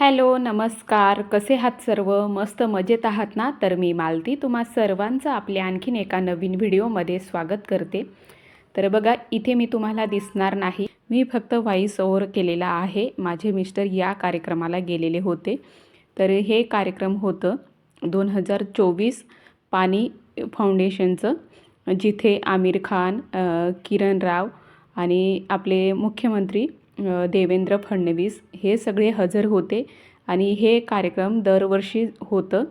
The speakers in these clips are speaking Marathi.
हॅलो नमस्कार. कसे आहात सर्व? मस्त मजेत आहात ना? तर मी मालती तुम्हा सर्वांचं आपल्या आणखीन एका नवीन व्हिडिओमध्ये स्वागत करते. तर बघा इथे मी तुम्हाला दिसणार नाही. मी फक्त व्हॉइस ओव्हर केलेला आहे. माझे मिस्टर या कार्यक्रमाला गेलेले होते. तर हे कार्यक्रम होतं दोन हजार चोवीस पाणी फाउंडेशनचं जिथे आमिर खान किरण राव आणि आपले मुख्यमंत्री देवेंद्र फडणवीस हे सगळे हजर होते आणि हे कार्यक्रम दरवर्षी होतं.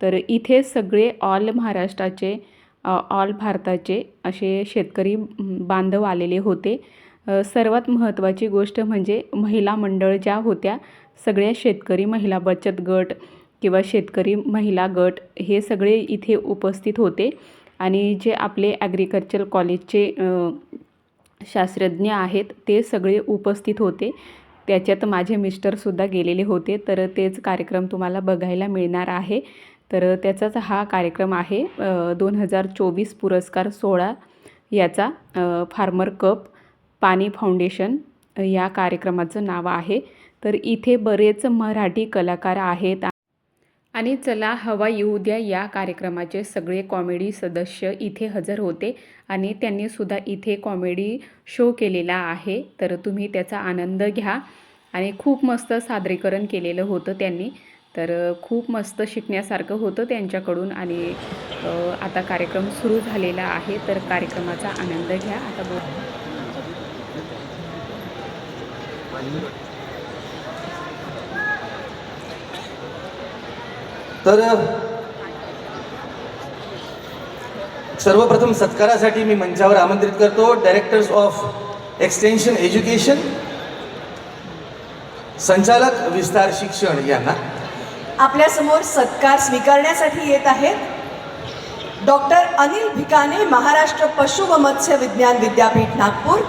तर इथे सगळे ऑल महाराष्ट्राचे ऑल भारताचे असे शेतकरी बांधव आलेले होते. सर्वात महत्त्वाची गोष्ट म्हणजे महिला मंडळ ज्या होत्या सगळ्या शेतकरी महिला बचत गट किंवा शेतकरी महिला गट हे सगळे इथे उपस्थित होते. आणि जे आपले ॲग्रिकल्चर कॉलेजचे शास्त्रज्ञ आहेत ते सगळे उपस्थित होते. त्याच्यात माझे मिस्टरसुद्धा गेलेले होते. तर तेच कार्यक्रम तुम्हाला बघायला मिळणार आहे. तर त्याचाच हा कार्यक्रम आहे दोन हजार चोवीस पुरस्कार सोहळा याचा फार्मर कप पाणी फाउंडेशन या कार्यक्रमाचं नाव आहे. तर इथे बरेच मराठी कलाकार आहेत आणि चला हवा येऊ द्या या कार्यक्रमाचे सगळे कॉमेडी सदस्य इथे हजर होते आणि त्यांनी सुद्धा इथे कॉमेडी शो केलेला आहे. तर तुम्ही त्याचा आनंद घ्या. आणि खूप मस्त सादरीकरण केलेलं होतं त्यांनी. तर खूप मस्त शिकण्यासारखं होतं त्यांच्याकडून आणि आता कार्यक्रम सुरू झालेला आहे. तर कार्यक्रमाचा आनंद घ्या. आता बोल. तर सर्वप्रथम सत्कारासाठी मी मंचावर आमंत्रित करतो. डायरेक्टर्स ऑफ एक्सटेन्शन एज्युकेशन संचालक विस्तार शिक्षण यांना. आपल्यासमोर सत्कार स्वीकारण्यासाठी येत आहेत डॉक्टर अनिल भिकाने महाराष्ट्र पशु व मत्स्य विज्ञान विद्यापीठ नागपूर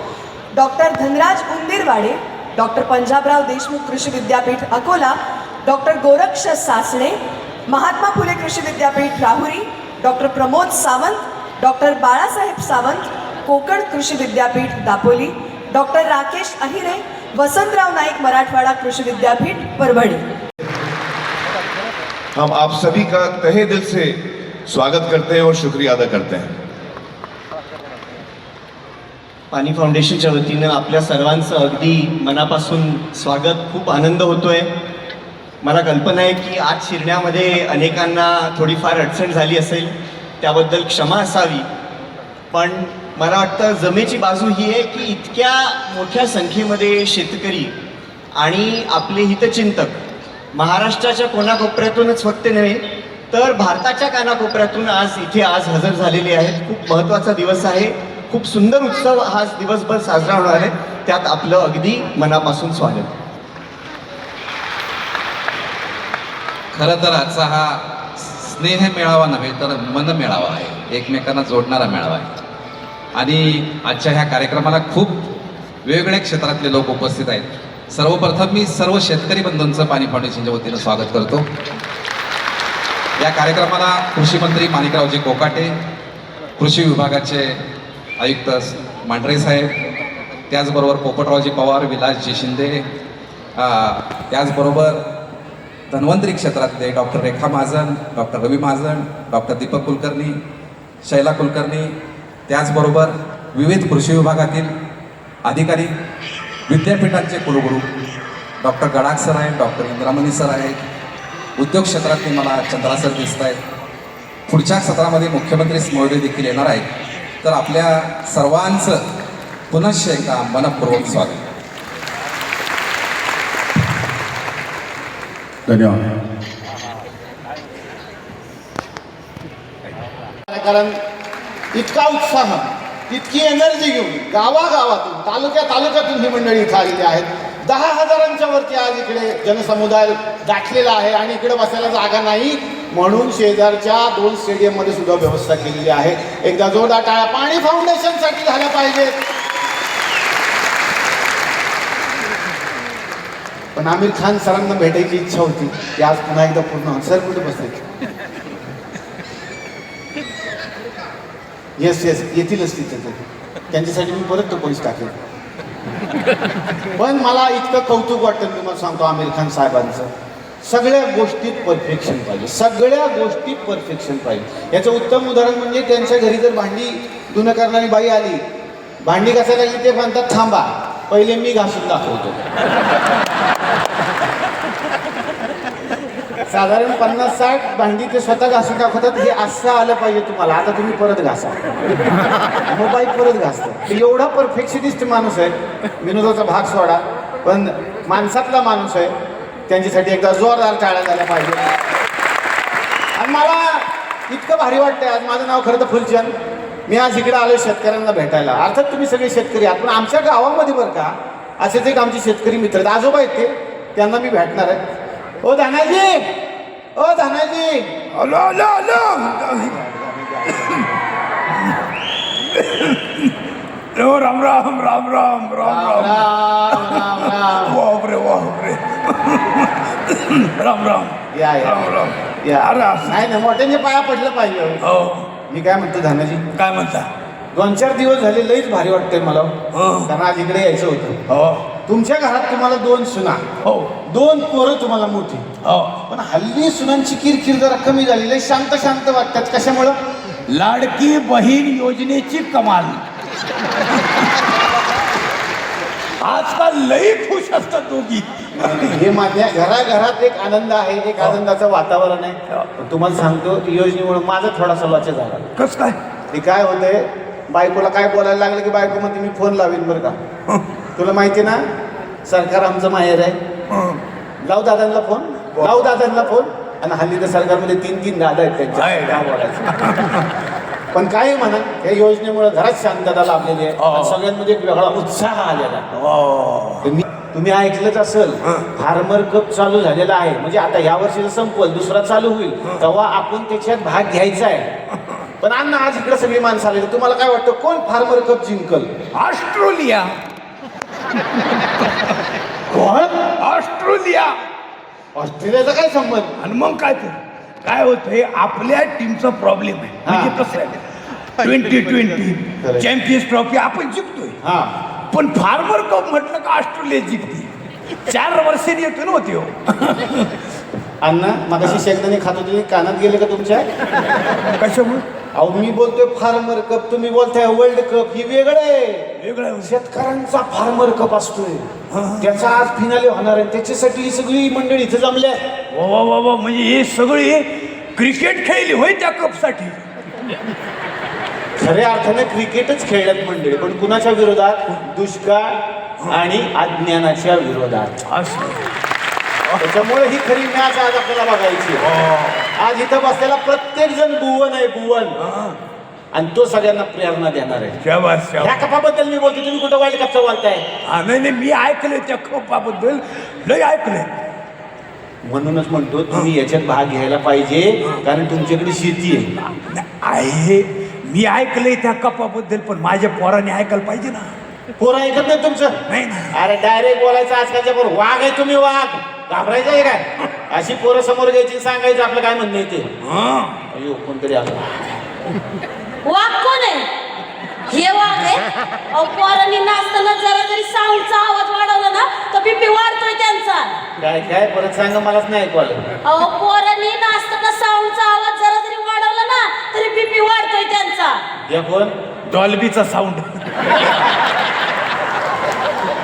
डॉक्टर धनराज उंदीरवाडे डॉक्टर पंजाबराव देशमुख कृषी विद्यापीठ अकोला डॉक्टर गोरक्ष सासणे महात्मा फुले कृषी विद्यापीठ राहुरी डॉक्टर प्रमोद सावंत डॉक्टर बाळासाहेब सावंत कोकण कृषी विद्यापीठ दापोली डॉक्टर राकेश अहिरे वसंतराव नाईक मराठवाडा कृषी विद्यापीठ परभणी. हम आप सभी का तहे दिल से स्वागत करते हैं और शुक्रिया अदा करते हैं। पाणी फाउंडेशनच्या वतीनं आपल्या सर्वांचं अगदी मनापासून स्वागत. खूप आनंद होतोय. मला कल्पना आहे की आज शिरण्यामध्ये अनेकांना थोडीफार अडचण झाली असेल त्याबद्दल क्षमा असावी. पण मला वाटतं जमेची बाजू ही आहे की इतक्या मोठ्या संख्येमध्ये शेतकरी आणि आपले हितचिंतक महाराष्ट्राच्या कोनाकोपऱ्यातूनच फक्त नव्हे तर भारताच्या कानाकोपऱ्यातून आज इथे आज हजर झालेले आहेत. खूप महत्त्वाचा दिवस आहे. खूप सुंदर उत्सव हा दिवसभर साजरा होणार आहे. त्यात आपलं अगदी मनापासून स्वागत. खरं तर आजचा हा स्नेह मेळावा नव्हे तर मन मेळावा आहे. एकमेकांना जोडणारा मेळावा आहे. आणि आजच्या ह्या कार्यक्रमाला खूप वेगवेगळ्या क्षेत्रातले लोक उपस्थित आहेत. सर्वप्रथम मी सर्व शेतकरी बंधूंचं पाणी फाउंडेशनच्या वतीनं स्वागत करतो. या कार्यक्रमाला कृषी मंत्री माणिकरावजी कोकाटे कृषी विभागाचे आयुक्त मांढरे साहेब त्याचबरोबर पोपटरावजी पवार विलासजी शिंदे त्याचबरोबर धन्वंतरी क्षेत्रातले doctor Rekha Mahajan doctor Ravi Mahajan doctor Deepak Kulkarni Shaila Kulkarni त्याचबरोबर विविध कृषी विभागातील अधिकारी विद्यापीठांचे कुलगुरू डॉक्टर गडाख सर आहेत डॉक्टर इंद्रामणी सर आहेत. उद्योग क्षेत्रातले मला चंद्रा सर दिसत आहेत. पुढच्या सत्रामध्ये मुख्यमंत्री महोदय देखील येणार आहेत. तर आपल्या सर्वांचं पुनश्च एकदा मनपूर्वक स्वागत. धन्यवाद. कारण इतका उत्साह इतकी एनर्जी घेऊन गावागावातून तालुक्या तालुक्यातून ही मंडळी इथं आलेली आहेत. दहा हजारांच्या वरती आज इकडे जनसमुदाय गाठलेला आहे आणि इकडे बसायला जागा नाही म्हणून शेजारच्या दोन स्टेडियममध्ये सुद्धा व्यवस्था केलेली आहे. एकदा जोरदार टाळ्या पाणी फाउंडेशनसाठी झाल्या पाहिजेत पण आमिर खान सरांना भेटायची इच्छा होती की आज पुन्हा एकदा पूर्ण सर कुठे बसायचे? येस येस येतीलच तिथे त्यांच्यासाठी मी परत तो पैसे टाकेल. पण मला इतकं कौतुक वाटतं मी तुम्हाला सांगतो आमिर खान साहेबांचं. सगळ्या गोष्टीत परफेक्शन पाहिजे. सगळ्या गोष्टीत परफेक्शन पाहिजे. याचं उत्तम उदाहरण म्हणजे त्यांच्या घरी जर भांडी धुणं करणारी बाई आली भांडी घासायला लागली ते म्हणतात थांबा पहिले मी घासून दाखवतो. साधारण पन्नास साठ भांडी ते स्वतः घासून दाखवतात हे असं आलं पाहिजे तुम्हाला. आता तुम्ही परत घासा. मोबाईल परत घासतं एवढा परफेक्शनिस्ट माणूस आहे. विनोदाचा भाग सोडा. पण माणसातला माणूस आहे. त्यांच्यासाठी एकदा जोरदार टाळ्या झाल्या पाहिजे आणि मला इतकं भारी वाटतंय. आज माझं नाव खरं तर फुलचंद. मी आज इकडे आलो शेतकऱ्यांना भेटायला. अर्थात तुम्ही सगळे शेतकरी आहात. पण आमच्या गावामध्ये बरं का असेच एक आमचे शेतकरी मित्र आहेत. आजोबा आहेत ते. त्यांना मी भेटणार आहे. ओ धानाजी! ओ Dhanaji! Hello hello hello! Ram Ram Ram Ram Ram Ram Ram. वाह रे रे. राम राम. या राम राम. या. अरे नाही मोठ्यांच्या पाया पडलं पाहिजे. हो. मी काय म्हणतो धानाजी? काय म्हणता? दोन चार दिवस झाले लईच भारी वाटतंय मला. हो. कारण आज इकडे यायचं होतं. हो. तुमच्या घरात तुम्हाला दोन सुना. हो. दोन पोरं तुम्हाला मोठी. हो. पण हल्ली सुनांची किरकिर जरा कमी झाली लई शांत शांत वाटतात. कशामुळं? लाडकी बहीण योजनेची कमाल. आजकाल लई खुश असतात दोघी. हे माझ्या घराघरात एक आनंद आहे. एक आनंदाचं वातावरण आहे. पण तुम्हाला सांगतो योजनेमुळे माझा थोडासा लॉच झाला. कस काय? ते काय होतंय? बायकोला काय बोलायला लागलं की बायको म्हणते मी फोन लावीन बरं का. तुला माहिती ना सरकार आमचं माहेर आहे. हं. लाव दादांना फोन लाव दादांना फोन. आणि हल्ली तर सरकारमध्ये तीन तीन दादा आहेत त्यांच्या. बोलायचं? पण काय म्हणा या योजनेमुळे घरात शांतता लाभलेली आहे. आणि सगळ्यांमध्ये एक वेगळा उत्साह आलेला आहे. हो. तुम्ही तुम्ही ऐकलंच असेल फार्मर कप चालू झालेला आहे. म्हणजे आता या वर्षीचं संपल दुसरा चालू होईल तेव्हा आपण त्याच्यात भाग घ्यायचा आहे. पण अण्णा आज इकडे सगळी माणसं आलेली. तुम्हाला काय वाटतं कोण फार्मर कप जिंकल? ऑस्ट्रेलिया. कोण? ऑस्ट्रेलिया. ऑस्ट्रेलियाचा काय संबंध? आणि मग काय तर काय होतंय आपल्या टीमचा प्रॉब्लेम आहे. म्हणजे. कसं आहे? Twenty twenty. चॅम्पियन्स ट्रॉफी आपण जिंकतोय. हा. पण फार्मर कप म्हटलं का ऑस्ट्रेलिया जिंकते? चार वर्षांनी येतो ना होते हो. अण्णा मगाशी शेंगदाणे खात होते कानात गेले का तुमच्या? कशामुळे? अहो मी बोलतोय फार्मर कप तुम्ही बोलताय वर्ल्ड कप ही वेगळं आहे. वेगळं. शेतकऱ्यांचा फार्मर कप असतोय. त्याचा आज फिनाले होणार आहे. त्याच्यासाठी ही सगळी मंडळी इथं जमल्या वा वा वा वा. म्हणजे हे सगळे क्रिकेट खेळली होय त्या कपसाठी खऱ्या अर्थाने क्रिकेटच खेळल्यात मंडळी. पण कुणाच्या विरोधात? दुष्काळ आणि अज्ञानाच्या विरोधात. असं. त्याच्यामुळे ही खरी मॅच आज आपल्याला बघायची आहे. आज इथं बसलेला प्रत्येक जण भुवन आहे भुवन आणि तो सगळ्यांना प्रेरणा देणार आहे. ह्या शाबास. कपाबद्दल मी बोलतो तुम्ही कुठं वर्ल्ड कपचं बोलताय? हा, नाही नाही मी ऐकलंय त्या कपाबद्दल. लय ऐकलंय. म्हणूनच म्हणतो तुम्ही याच्यात भाग घ्यायला पाहिजे कारण तुमच्याकडे शेती आहे. नाही, आहे. मी ऐकलंय त्या कपाबद्दल पण माझ्या पोराने ऐकायला पाहिजे ना. पोरं ऐकत नाही तुमचं? नाही ना अरे डायरेक्ट बोलायचं आजकालच्या पोर. वाघ आहे तुम्ही वाघ. घाबरायचं आहे काय? अशी पोरं समोर घ्यायची सांगायचं आपलं काय म्हणणं आहे ते. हा. अयो कोणतरी आलं. वाघ कोण आहे? हे वाघ आहे. अहो पोरांनी नाचताना जरा जरी साऊंडचा आवाज वाढवला ना तर बीपी वाढतोय त्यांचा. काय काय? परत सांगा मलाच नाही ऐकू आलं. अहो पोरांनी नाचताना साऊंडचा आवाज जरा जरी वाढवला ना तरी बीपी वाढतोय त्यांचा. या कोण? डॉल्बीचा साऊंड.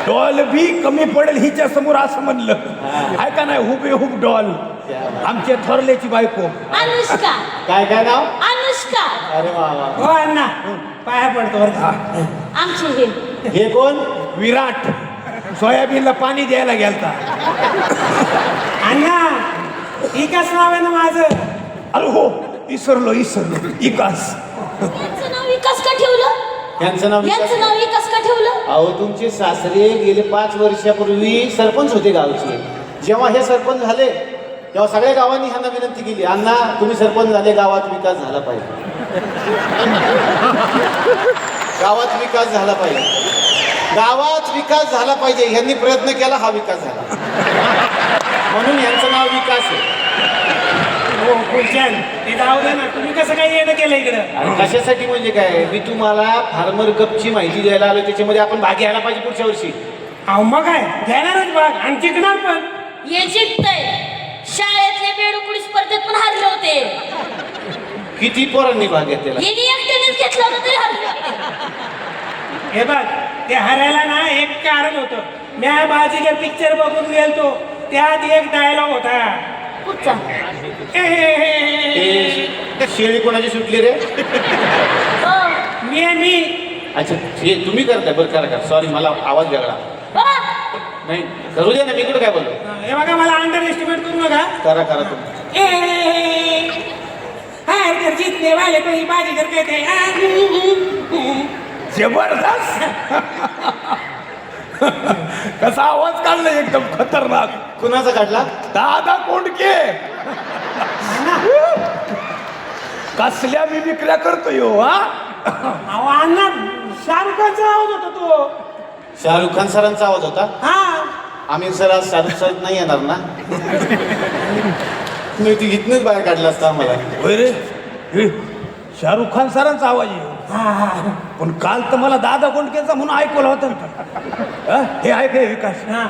डॉल्बी कमी पडेल हिच्या समोर असं म्हणलं. आहे का नाही हुबे हुब डॉल. आमच्या थोरल्याची बायको. अनुष्का. काय काय नाव अनुष्का. अरे वा वा. हो अण्णा. पाया पडतो आमची हे हे कोण? विराट. सोयाबीनला पाणी द्यायला गेलता. अण्णा इकाच नाव आहे ना माझं? अरे हो इसरलो इसरलो. इकास. नाव विकास का ठेवलं? यांचं नाव यांचं नाव विकास का ठेवलं? अहो तुमचे सासरे गेले पाच वर्षापूर्वी सरपंच होते गावचे. जेव्हा हे सरपंच झाले तेव्हा सगळ्या गावांनी ह्यांना विनंती केली अण्णा तुम्ही सरपंच झाले गावात विकास झाला पाहिजे. गावात विकास झाला पाहिजे. गावात विकास झाला पाहिजे. ह्यांनी प्रयत्न केला हा विकास झाला. म्हणून यांचं नाव विकास आहे. गुलशन ते जाऊ दे ना तुम्ही कसं काय येणं केलं इकडं? कशासाठी म्हणजे काय? मी तुम्हाला फार्मर कपची माहिती द्यायला आलो त्याच्यामध्ये आपण भाग घ्यायला पाहिजे पुढच्या वर्षी. अहो मग काय? घेणारच भाग आणि जिंकणार पण. हे जिंकतय. शाळेतले बेडुकुडी स्पर्धेत पण हरले होते. किती पोरांनी भाग घेतलेला? हिने एकट्यानेच घेतला होता तरी हरले होते. हे बघ ते हरायला ना एक कारण होतं. म्या बाजीगर पिक्चर बघून गेलतो. त्यात एक डायलॉग होता. कुठचा ए, हे, हे, हे, हे. ते शेळी कोणाची सुटली रे? हो. मी आहे मी. अच्छा हे तुम्ही करताय बरं करा करा. सॉरी मला आवाज वेगळा. बघा नाही करू दे ना मी कुठं काय बोललो? हे बघा मला अंडर एस्टिमेट करू नका. करा करा तुम्ही. ए, हार कर जीतने वाले को ही बाजीगर कहते हैं. जबरदस्त. कसा आवाज काढला एकदम खतरनाक? कुणाचा काढला? दादा कोंडके. कसल्या मी विक्र्या करतो यो हा? अहो अण्णा शाहरुख खानचा आवाज होता तो. शाहरुख खान सरांचा आवाज होता? हा. आमिर सर आज शाहरुख सर नाही येणार ना? मी ती इथनच बाहेर काढला असता आम्हाला. होय रे? हे, शाहरुख खान सरांचा आवाज आहे. पण काल तर मला दादा कोंडकेचा म्हणून ऐकवला होता हा? हे ऐक हे विकास. हा.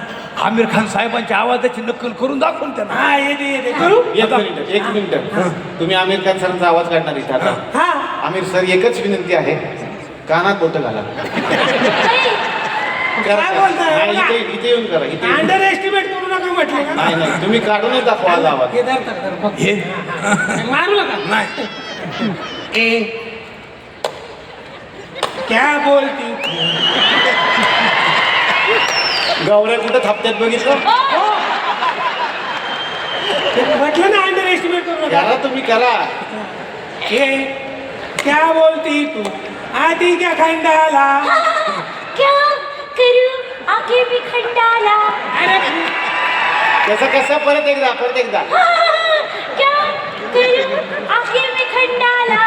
आमिर खान साहेबांच्या आवाजाची नक्कल करून दाखवून त्यांना. हा येते येते करू? एक मिनिट एक मिनिट. तुम्ही आमिर खान सरांचा आवाज काढणार इथे आता. हा. आमिर सर एकच विनंती आहे. कानात बोट घाला. करा, काय करा. बोलताय? नाही, इथे इथे येऊन करा इथे येऊन. अंडर एस्टिमेट करू नका म्हटलं. का नाही नाही तुम्ही काढूनच दाखवा आज आवाज. हे धर, धर, धर, बघ. हे. मारू नका. नाही. ए क्या बोलती गवऱ्या कुठं थापत्यात बघितलं? म्हटलं ना अंडर एस्टिमेट करू नका करा तुम्ही करा. ए क्या बोलती तू? आधी क्या खंडाला? क्या करू? आगे भी खंडाला. अरे. कसं कसं परत एकदा परत एकदा. क्या करू? आगे भी खंडाला.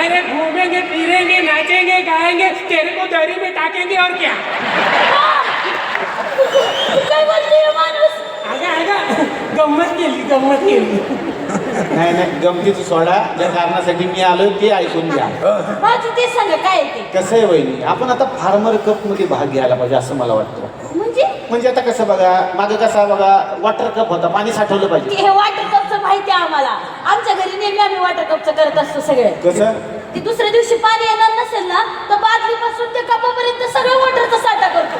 अरे घूमेंगे फिरेंगे नाचेंगे गाएंगे तेरे को दरी में टाकेंगे और क्या? काय बोलतोय माणूस अगं अगं गंमत केली गंमत केली। नाही नाही गमतीचं सोडा. ज्या कारणासाठी मी आलो ते ऐकून घ्या. ते सांग काय कसं आहे वहिनी? आपण आता फार्मर कपमध्ये भाग घ्यायला पाहिजे असं मला वाटतं. म्हणजे? म्हणजे आता कसं बघा मागं कसा बघा वॉटर कप होता पाणी साठवलं पाहिजे. ते हे वॉटर कपचं माहिती आहे आम्हाला. आमच्या घरी नेहमी आम्ही वॉटर कपचं करत असतो सगळे. कसं? ते दुसऱ्या दिवशी पाणी येणार नसेल ना तर बादलीपासून ते कपापर्यंत सगळं वॉटरचा साठा करतो.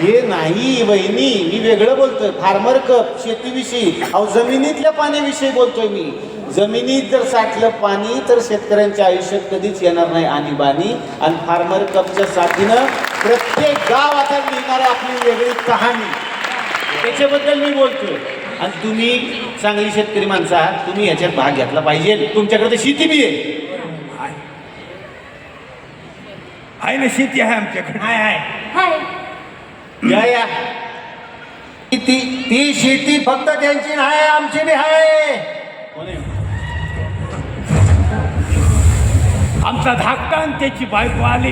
ते नाही वहिनी मी वेगळं बोलतोय. फार्मर कप शेतीविषयी. अहो जमिनीतल्या पाण्याविषयी बोलतोय मी. जमिनीत जर साठलं पाणी तर शेतकऱ्यांच्या आयुष्यात कधीच येणार नाही आणीबाणी आणि फार्मर कपच्या साथीनं प्रत्येक गाव आता लिहिणार आपली वेगळी कहाणी. त्याच्याबद्दल मी बोलतोय. आणि तुम्ही चांगली शेतकरी माणसं आहात तुम्ही ह्याच्यात भाग घेतला पाहिजे. तुमच्याकडे तर शेती बी आहे. आहे ना शेती आहे आमच्याकडे. हाय हाय. हाय. या या. ती ती शेती फक्त त्यांची नाही आमची बी आहे? आमचा धाकटा आणि त्याची बायको आली.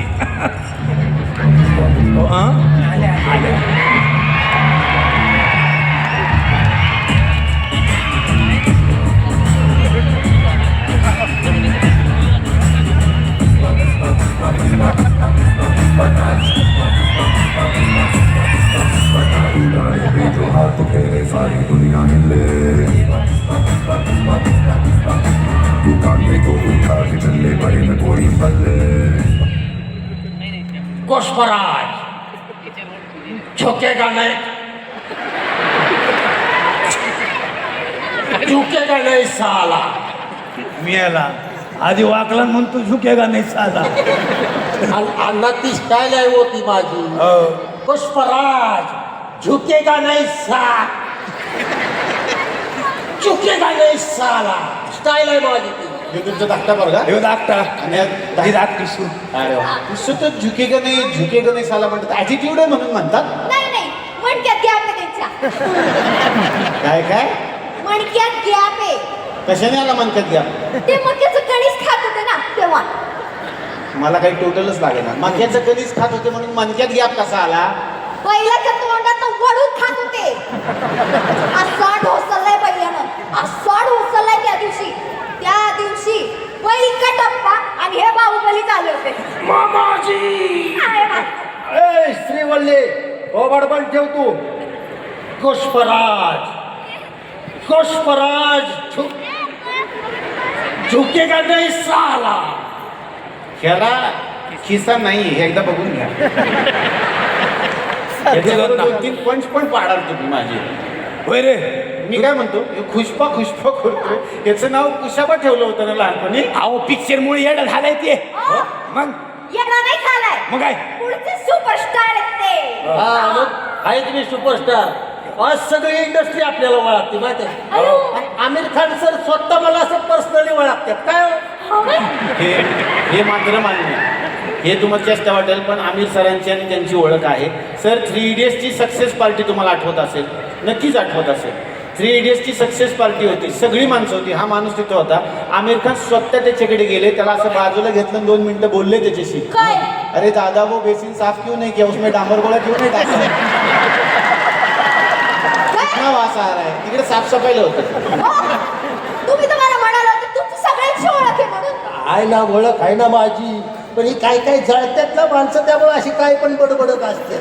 हा? पुष्पराज झुकेगा नहीं। झुकेगा नहीं साला। मी याला आधी वाकला आणि म्हणतो झुकेगा नाही साला. अण्णा ती स्टाईल आहे होती माझी. हो. पुष्पराज झुकेगा नहीं सा झुकेगा नहीं साला. स्टाईल आहे माझी ती. हे तुमचं धाकटा बरं ह्यो धाकटा. आणि या ही धाकटी सून अरे वा. सतत झुकेगा नाही झुकेगा नाही साला म्हणतात. ॲटिट्यूड आहे म्हणून म्हणतात. नाही नाही. मणक्यात गॅप आहे काय काय? मणक्यात गॅप आहे. कशाने आला म्हणतात घ्या ते मक्याचं कणीस खात होते ना तेव्हा. मला काही टोटलच लागेना. मक्याचं कधीच खात होते म्हणून मनक्यात गॅप कसा आला? पहिल्याच्या तोंडात वडून खात होते. असा ढोसललाय पहिल्यानं असा त्या दिवशी वैकटप्पा आणि हे बाहुबली चालू होते. मामाजी! काय बा- ए श्रीवल्ली ओबडबण ठेव तू. पुष्पराज. पुष्पराज झुक झुकेगा नाही साला? ह्याला खिसा नाही हे एकदा बघून घ्या. याच्यावर दोन तीन पंच पण पाडाल तुम्ही माझी. होय रे. मी काय म्हणतो? हे खुशपा खुशपा करतो. याचं नाव कुशाबा ठेवलं होतं ना लहानपणी. अहो पिक्चर मुळे येड झालंय ते. मग? येणार नाही झालाय. मग काय? पुढचे सुपरस्टार आहेत ते. हा मग आहे तुम्ही सुपरस्टार आज सगळी इंडस्ट्री आपल्याला ओळखते माहिती आहे? अयो. आणि आमिर खान सर स्वतः मला असं पर्सनली ओळखतात काय हो? हो काय? हे हे मात्र मान्य आहे. हे तुम्हाला चेष्टा वाटेल पण आमिर सरांची आणि त्यांची ओळख आहे. सर थ्री इडियट्सची सक्सेस पार्टी तुम्हाला आठवत असेल. नक्कीच आठवत असेल. थ्री इडियट्सची सक्सेस पार्टी होती. सगळी माणसं होती. हा माणूस तिथं होता. आमिर खान स्वतः त्याच्याकडे गेले. त्याला असं बाजूला घेतलं दोन मिनिटं बोलले त्याच्याशी. काय? अरे दादा वो बेसिन साफ क्यों नहीं किया? उसमें डांबर गोळा क्यों नहीं टाका कितना वास आ रहा है. तिकडे साफसफाईला होतं. हो. तुम्ही तर मला म्हणाला होता तुमची सगळ्यांची ओळख आहे म्हणून. आहे ना ओळख आहे ना माझी. पण ही काय काय जळतात ना माणसं त्यामुळे अशी काय पण बडबडत असते.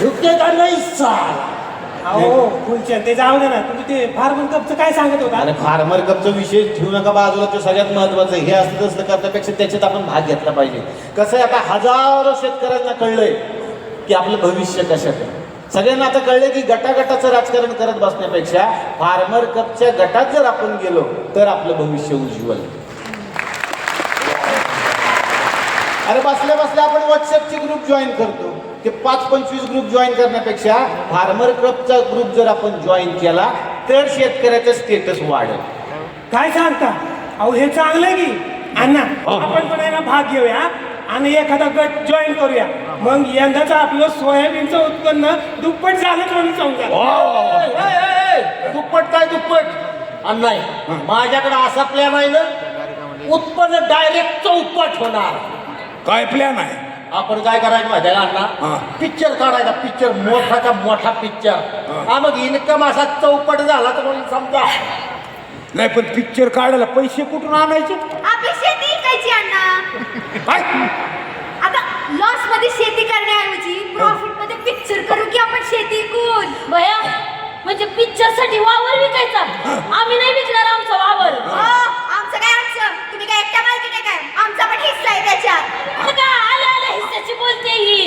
झुके का नाही साला. अहो फुलचंद ते जाऊ दे ना. तुम्ही ते फार्मन कपचं काय सांगत होता? आणि फार्मर कपचा विषय ठेवू नका बाजूला तो सगळ्यात महत्वाचं. हे असं तसं करण्यापेक्षा त्याच्यात आपण भाग घेतला पाहिजे. कसं आहे आता हजारो शेतकऱ्यांना कळलंय की आपलं भविष्य कशात आहे. सगळ्यांना आता कळलंय की गटागटाचं राजकारण करत बसण्यापेक्षा फार्मर कपच्या गटात जर आपण गेलो तर आपलं भविष्य उज्ज्वल अरे बसल्या बसल्या आपण व्हॉट्सअपचे ग्रुप जॉईन करतो. ते पाच पंचवीस ग्रुप जॉईन करण्यापेक्षा फार्मर क्लबचा ग्रुप जर आपण जॉईन केला तर शेतकऱ्याचं स्टेटस वाढेल. काय सांगता? अहो हे चांगलं आहे की. अण्णा आपण पण आहे ना भाग घेऊया. आणि एखादा गट जॉईन करूया. मग यंदाचं आपलं सोयाबीनचं उत्पन्न दुप्पट झालं म्हणून समजा. दुप्पट काय दुप्पट? आणि नाही माझ्याकडे असा प्लॅन आहे ना. उत्पन्न डायरेक्ट चौपट होणार. काय प्लॅन आहे? आपण काय करायचं माहिती आहे का अण्णा? पिक्चर काढायचा पिक्चर मोठाचा मोठा पिक्चर हा. मग इन्कम असा चौपट झाला तर म्हणून समजा. नाही पण पिक्चर काढायला पैसे कुठून आणायचे? आपली शेती इकायची अण्णा. काय? आता लॉसमध्ये शेती करण्याऐवजी प्रॉफिटमध्ये पिक्चर करू की आपण शेती विकून? बया म्हणजे पिक्चरसाठी वावर विकायचा? आम्ही नाही विकणार आमचा वावर. आमचं काय आमचं? तुम्ही काय एकट्या मालकी नाही काय? आमचा पण हिस्सा आहे त्याच्यात. हिस्साची बोलते ही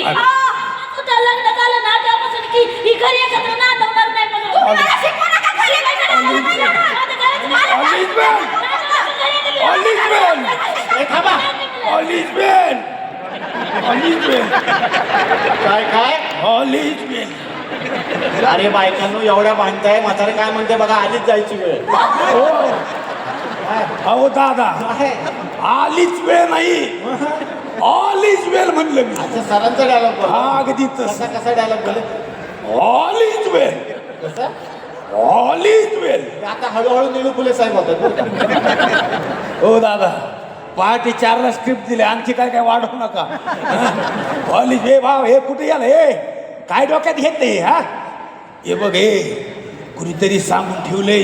तुझं लग्न झालं ना तेव्हापासून की ही घरी एकत्र नांदवणार नाही पण तुम्ही मला शिकवू नका घरी एकत्र नांदवलं पाहिजे. आता घरात मला काय? ऑलिजबेन ऑलिजबेन ऑलिजबेन काय काय ऑलिजबेन अरे बायकांनो एवढ्या भांडताय म्हातारे काय म्हणते बघा आधीच जायची वेळ अहो दादा. आलीच वेळ नाही ऑलिज वेल म्हणलं मी. अच्छा सरांचा डायलॉग हा, अगदी तसं. कसा कसा डायलॉग बोले? ऑलिज वेल कसा? ऑलिज वेल ते आता हळूहळू निळू फुले साहेब होतात? हो दादा. पहाटे चारला स्क्रिप्ट दिले. आणखी काय काय वाढवू नका. ऑलिज हे भाव हे कुठे गेलं हे काय डोक्यात घेत नाही हा? हे बघ हे. कुणीतरी सांगून ठेवलंय.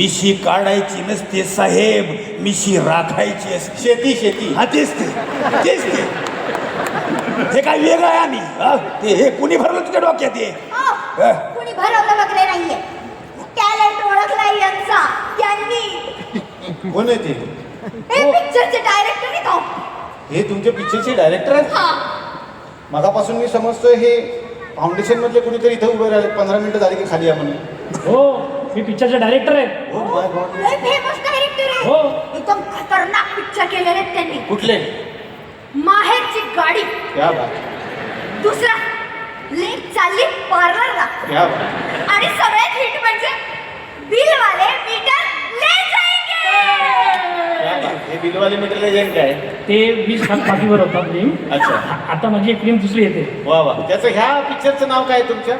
मिशी काढायची नसते साहेब. मिशी राखायची असते शेती शेती. हा तेच ते. तेच ते. हे काय वेगळं आहे आणि हा? ते हे कुणी भरलं तुझ्या डोक्यात हे? अहो, कुणी भरवलं वगैरे नाहीये. टॅलेंट ओळखलाय यांचा. यांनी कोण आहे ते? हे पिक्चरचे डायरेक्टर नाही का हे तुमच्या पिक्चरचे डायरेक्टर आहेत? हा. मगापासून मी समजतोय हे फाउंडेशन मधले कुणीतरी इथं उभे राहिले पंधरा मिनिटं झाली की खाली या म्हणून. हो. मी पिक्चरचे डायरेक्टर आहे. हो माय गॉड लय फेमस डायरेक्टर आहे. हो. एकदम खतरनाक पिक्चर केलेले आहेत त्यांनी. कुठले? माहेरची गाडी. क्या बात. दुसरा लेक चालली पार्लरला क्या बात. आणि सगळ्यात हिट म्हणजे बिलवाले मीटर ले जाएंगे क्या बात. हे बिलवाले मीटर एजंट आहे ते वीस खात पाठीवर होता फिल्म अच्छा. आता माझी एक फिल्म दुसरी येते. वा वा. त्याचं ह्या पिक्चरचं नाव काय आहे तुमच्या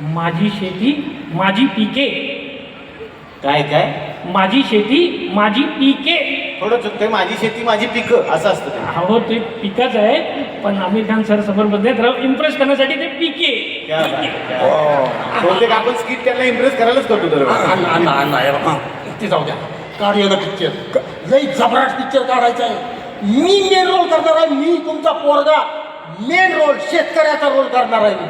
माझी शेती माझी पिके. काय काय? माझी शेती माझी पिके. थोडं चुकतंय माझी शेती माझी पिकं असं असतं ते. हो ते पिकच आहे पण आमिर खान सर समोर बसले तर इम्प्रेस करण्यासाठी ते पिके. क्या बात आहे, क्या बात आहे. बहुतेक आपण स्किट त्यांना इम्प्रेस करायलाच करतो दरवेळेस अण्णा अण्णा अण्णा हे बघा. ते जाऊ द्या. काढूया ना पिक्चर लई जबराट पिक्चर काढायचा आहे. मी मेन रोल करणार आहे मी तुमचा पोरगा. मेन रोल शेतकऱ्याचा रोल करणार आहे मी.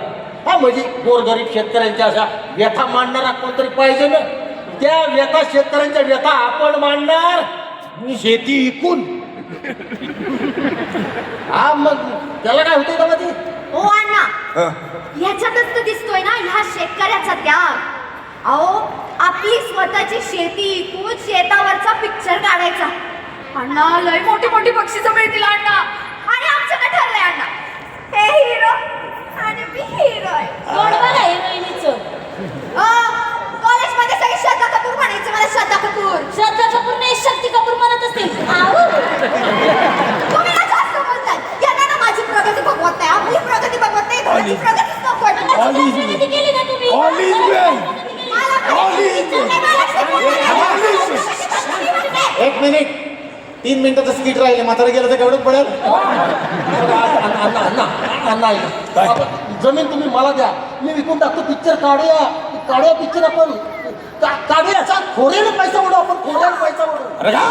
हा म्हणजे गोरगरीब शेतकऱ्यांच्या अशा व्यथा मांडणारा कोणतरी पाहिजे ना? त्या व्यथा शेतकऱ्यांच्या व्यथा आपण मांडणार शेती इकून हा मग त्याला काय होते का मग ते ओ अण्णा ह्याच्यातच तर दिसतोय ना ह्या शेतकऱ्याचा त्याग. अहो आपली स्वतःची शेती इकून शेतावरचा पिक्चर काढायचा. अण्णा लय मोठी मोठी बक्षिसं मिळतील अण्णा. आणि आमचं काय ठरलंय अण्णा? हे हिरो आणि मी हिरो आहे गोड बघा हिरोईनीचं कॉलेजमध्ये सगळे श्रद्धा कपूर म्हणायचे मला श्रद्धा कपूर श्रद्धा कपूर नाही शक्ती कपूर म्हणत असतील आऊ तुम्ही ना जास्त बोलताय यांना ना माझी प्रगती बघवत नाही आपली प्रगती बघवत नाही घराची प्रगतीच नको आहे. आता किती प्रगती केली ना तुम्ही All is well. मला प्रगती All is नाही, मला शिकवलं नाही. एक मिनिट तीन मिनिटाचं स्किट राहिले म्हातारा गेलं तर केवढं पडेल अण्णा अण्णा अण्णा ऐका आपण- जमीन तुम्ही मला द्या मी विकून टाकतो पिक्चर काढूया काढूया पिक्चर आपण का- काढूया सांग खोऱ्यानं पैसा उडव आपण खोऱ्यानं पैसा उडव अरे का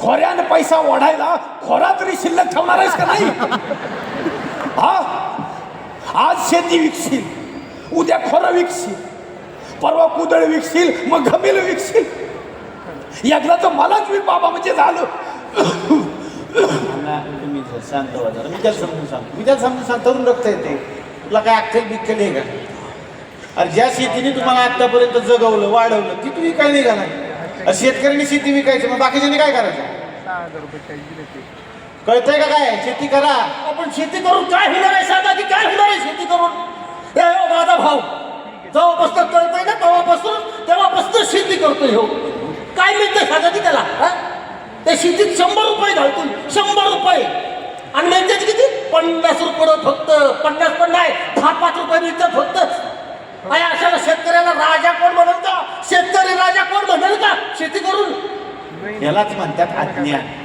खोऱ्यानं पैसा ओढायला खोरा तरी शिल्लक ठेवणार आहेस का नाही हा आज शेती विकशील उद्या खोरं विकशील परवा कुदळ विकशील मग घमेल विकशील एकदा तर मलाच मी बाबा म्हणजे झालं. तुम्ही जर शांत व्हा जरा. मी त्याला समजून सांगतो. मी त्याला समजून सांग तरुण रक्त येते. तुला काय अक्कल बिक्कल आहे का? अरे ज्या शेतीने तुम्हाला आतापर्यंत जगवलं वाढवलं ती तुम्ही काय नाही घाला शेतकऱ्यांनी शेती विकायची मग बाकीच्यांनी काय करायचं? कळतंय का काय? शेती करा. आपण शेती करून काय होणार आहे? सांगा की काय होणार आहे शेती करून? माझा भाऊ जेव्हापासून कळतंय ना तेव्हापासून तेव्हापासून शेती करतोय हो. काय मिळतं सांगा की त्याला हा? त्या शेतीत शंभर रुपये घालतील शंभर रुपये. आणि मिळतात किती? पन्नास रुपये फक्त पन्नास पण नाही दहा पाच रुपये मिळतात फक्त. आणि अशाला शेतकऱ्याला राजा कोण म्हणेल का? शेतकरी राजा कोण म्हणेल का? शेती करून. यालाच म्हणतात अज्ञान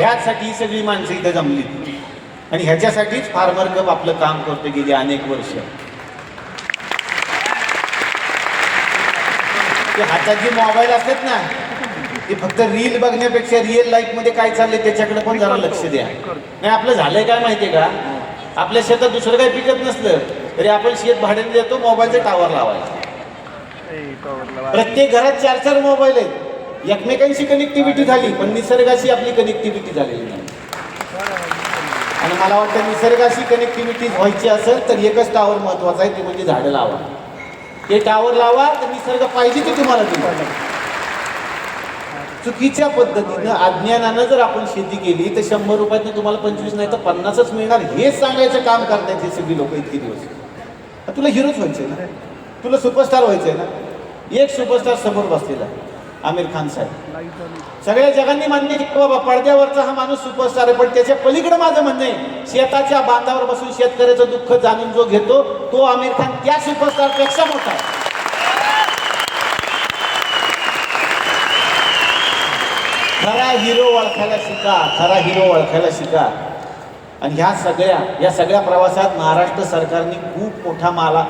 यासाठी सगळी माणसं इथं जमली. आणि ह्याच्यासाठीच फार्मर कप आपलं काम करतो गेली अनेक वर्ष. ते हातात जे मोबाईल असतात ना ते फक्त रील बघण्यापेक्षा रिअल लाईफमध्ये काय चाललंय त्याच्याकडे पण जरा लक्ष द्या. नाही आपलं झालंय काय माहितीये का? आपल्या शेतात दुसरं काही पिकत नसलं तरी आपण शेत भाड्याने देतो मोबाईलचा टावर लावायचा. प्रत्येक घरात चार चार मोबाईल आहेत. एकमेकांशी कनेक्टिव्हिटी झाली पण निसर्गाशी आपली कनेक्टिव्हिटी झालेली नाही. आणि मला वाटतं निसर्गाशी कनेक्टिव्हिटी व्हायची असेल तर एकच टावर महत्त्वाचा आहे ते म्हणजे झाडं लावा. ते टावर लावा तर निसर्ग पाहिजे ते तुम्हाला दिला चुकीच्या पद्धतीनं अज्ञानानं जर आपण शेती केली तर शंभर रुपयातनं तुम्हाला पंचवीस नाही तर पन्नासच मिळणार. हेच सांगायचं काम करतात हे सगळी लोक इतके दिवस. तुला हिरोच व्हायचे ना? तुला सुपरस्टार व्हायचंय ना? एक सुपरस्टार समोर बसलेला. आहे, आमिर खान साहेब. सगळ्या जगांनी मान्य केलं की बाबा पडद्यावरचा हा माणूस सुपरस्टार आहे पण त्याच्या पलीकडे माझं म्हणणं आहे शेताच्या बांधावर बसून शेतकऱ्याचं दुःख जाणून जो घेतो तो आमिर खान त्या सुपरस्टारपेक्षा मोठा आहे. खरा हिरो ओळखायला शिका खरा हिरो ओळखायला शिका. आणि ह्या सगळ्या या सगळ्या प्रवासात महाराष्ट्र सरकारने खूप मोठा माला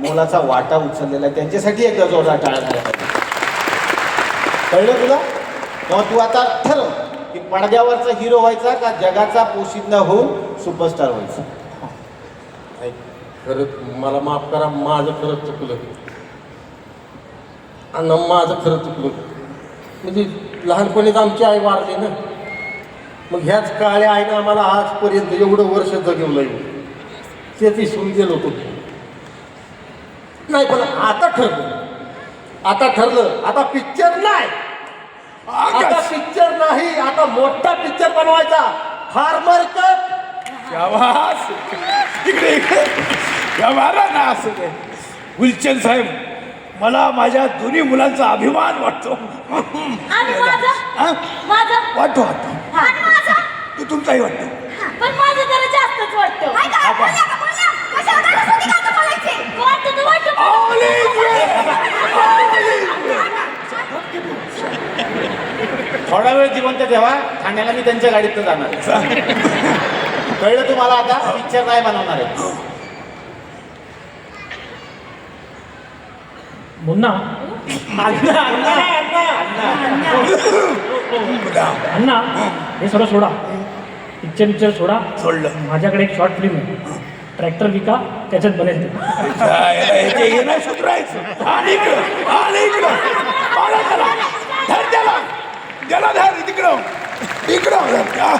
मोलाचा वाटा उचललेला आहे. त्यांच्यासाठी एकदा जोरदार टाळा झाला कळलं तुला? तेव्हा तू आता ठरव की पडद्यावरचा हिरो व्हायचा का जगाचा पोशिंदा होऊन सुपरस्टार व्हायचा? खरंच मला माफ करा माझं खरंच चुकलं. अण्णा माझं खरं चुकलं. म्हणजे लहानपणीच आमची आई वारली ना. मग ह्याच काळ्या आईनं आम्हाला आजपर्यंत एवढं वर्ष जगवलं शेती सुरू गेलो होतो नाही पण आता ठरलं आता ठरलं. आता पिक्चर नाही. आता पिक्चर नाही. आता मोठा पिक्चर बनवायचा. फार्मर कप इकडे इकडे. ना असं ते. गुलचंद साहेब मला माझ्या दोन्ही मुलांचा अभिमान वाटतो. आणि माझा? हा? माझा? वाटतो वाटतो. आणि माझा? तू तुमचाही वाटतो. पण माझं जरा जास्तच वाटतं. का थोडा वेळ जिवंत ठेवा. ठाण्याला मी त्यांच्या गाडीत जाणार. आहे. कळलं तुम्हाला आता? पिक्चर नाही बनवणार आहे. मुन्ना. अण्णा अण्णा. अण्णा अण्णा. हे सगळं सोडा. पिक्चर पिक्चर सोडा. सोडलं. माझ्याकडे एक शॉर्ट फिल्म आहे. ट्रॅक्टर विका त्याच्यात बनेल ते. हे नाही सुधरायचं. आणि इकडं आणि इकडं. पाडा त्याला. धर त्याला. त्याला धर तिकडं इकडं धर. हा.